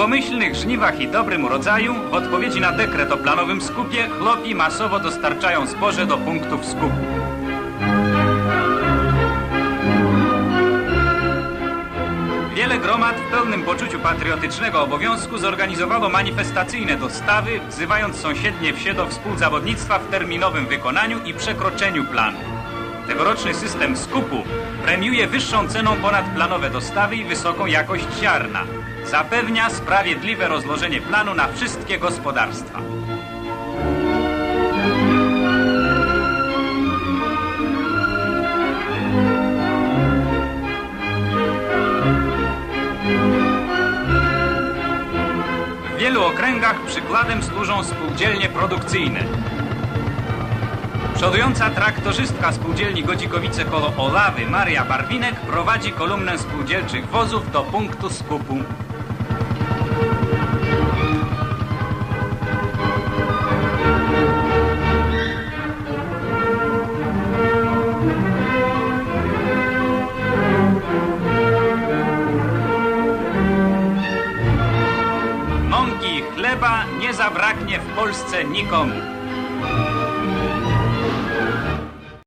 Po pomyślnych żniwach i dobrym urodzaju, w odpowiedzi na dekret o planowym skupie, chłopi masowo dostarczają zboże do punktów skupu. Wiele gromad w pełnym poczuciu patriotycznego obowiązku zorganizowało manifestacyjne dostawy, wzywając sąsiednie wsie do współzawodnictwa w terminowym wykonaniu i przekroczeniu planu. Tegoroczny system skupu premiuje wyższą ceną ponadplanowe dostawy i wysoką jakość ziarna. Zapewnia sprawiedliwe rozłożenie planu na wszystkie gospodarstwa. W wielu okręgach przykładem służą spółdzielnie produkcyjne. Przodująca traktorzystka spółdzielni Godzikowice koło Olawy Maria Barwinek prowadzi kolumnę spółdzielczych wozów do punktu skupu. Mąki chleba nie zabraknie w Polsce nikomu.